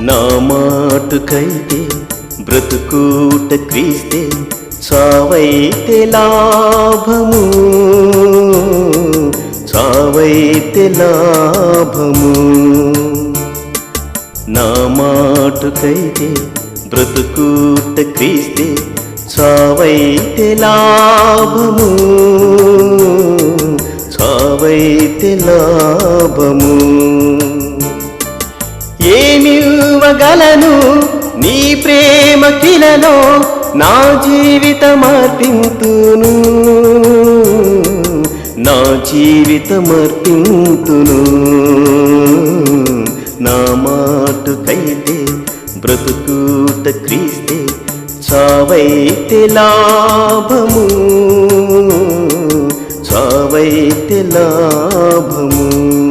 నా మాటుకైతే బ్రతుకూట క్రీస్తే చావైతే లాభము. చావైతే లాభము. నా మాటుకైతే బ్రతుకూట క్రీస్తే చావైతే లాభము. చావైతే లాభము. ఇవ్వగలను నీ ప్రేమ కిలలో నా జీవితమర్పింతును. నా జీవితమర్పింతును. నా మాటుకైతే బ్రతుకూట క్రీస్తే చావైతే లాభము. చావైతే లాభము.